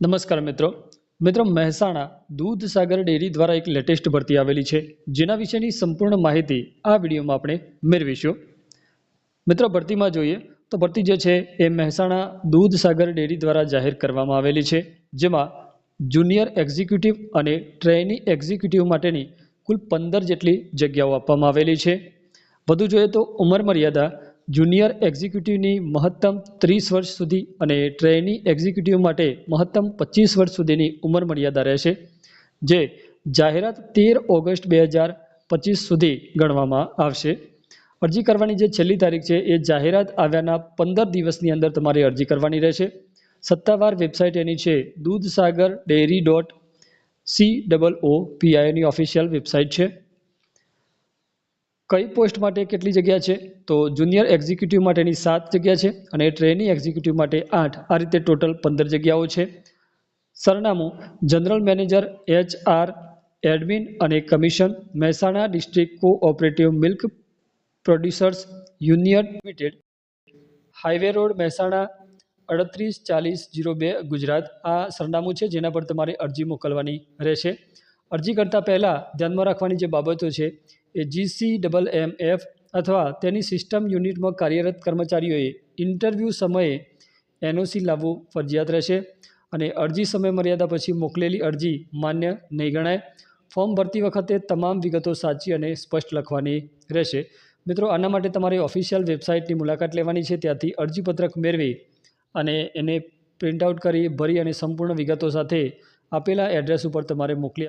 નમસ્કાર મિત્રો. મિત્રો, મહેસાણા દૂધસાગર ડેરી દ્વારા એક લેટેસ્ટ ભરતી આવેલી છે. જેના વિશેની સંપૂર્ણ માહિતી આ વિડીયોમાં આપણે મેળવીશું. મિત્રો, ભરતીમાં જોઈએ તો ભરતી જે છે એ મહેસાણા દૂધસાગર ડેરી દ્વારા જાહેર કરવામાં આવેલી છે. જેમાં જુનિયર એક્ઝિક્યુટિવ અને ટ્રેની એક્ઝિક્યુટિવ માટેની કુલ પંદર જેટલી જગ્યાઓ આપવામાં આવેલી છે. વધુ જોઈએ તો ઉંમર મર્યાદા જુનિયર એક્ઝિક્યુટિવની મહત્તમ ત્રીસ વર્ષ સુધી અને ટ્રેની એક્ઝિક્યુટિવ માટે મહત્તમ પચીસ વર્ષ સુધીની ઉંમર મર્યાદા રહેશે, જે જાહેરાત તેર ઓગસ્ટ બે હજાર પચીસ સુધી ગણવામાં આવશે. અરજી કરવાની જે છેલ્લી તારીખ છે, એ જાહેરાત આવ્યાના પંદર દિવસની અંદર તમારે અરજી કરવાની રહેશે. સત્તાવાર વેબસાઇટ એની છે, Dudhsagar dairy dot C double O પીઆઈની official website છે. કઈ પોસ્ટ માટે કેટલી જગ્યા છે? તો જુનિયર એક્ઝિક્યુટિવ માટેની સાત જગ્યા છે અને ટ્રેની એક્ઝિક્યુટિવ માટે આઠ. આ રીતે ટોટલ પંદર જગ્યાઓ છે. સરનામું, general manager H R admin અને commission, Mehsana district cooperative milk producers union limited. Highway road, Mehsana, અડત્રીસ ચાલીસ જીરો બે, ગુજરાત. આ સરનામું છે જેના પર તમારે અરજી મોકલવાની રહેશે. અરજી કરતાં પહેલાં ધ્યાનમાં રાખવાની જે બાબતો છે એ જીસી ડબલ એમ એફ અથવા તેની સિસ્ટમ યુનિટમાં કાર્યરત કર્મચારીઓએ ઇન્ટરવ્યૂ સમયે એનઓસી લાવવું ફરજિયાત રહેશે અને અરજી સમય મર્યાદા પછી મોકલેલી અરજી માન્ય નહીં ગણાય. ફોર્મ ભરતી વખતે તમામ વિગતો સાચી અને સ્પષ્ટ લખવાની રહેશે. મિત્રો, આના માટે તમારે ઓફિશિયલ વેબસાઇટની મુલાકાત લેવાની છે. ત્યાંથી અરજીપત્રક મેળવી અને એને પ્રિન્ટ આઉટ કરી ભરી અને સંપૂર્ણ વિગતો સાથે આપેલા એડ્રેસ ઉપર તમારે મોકલી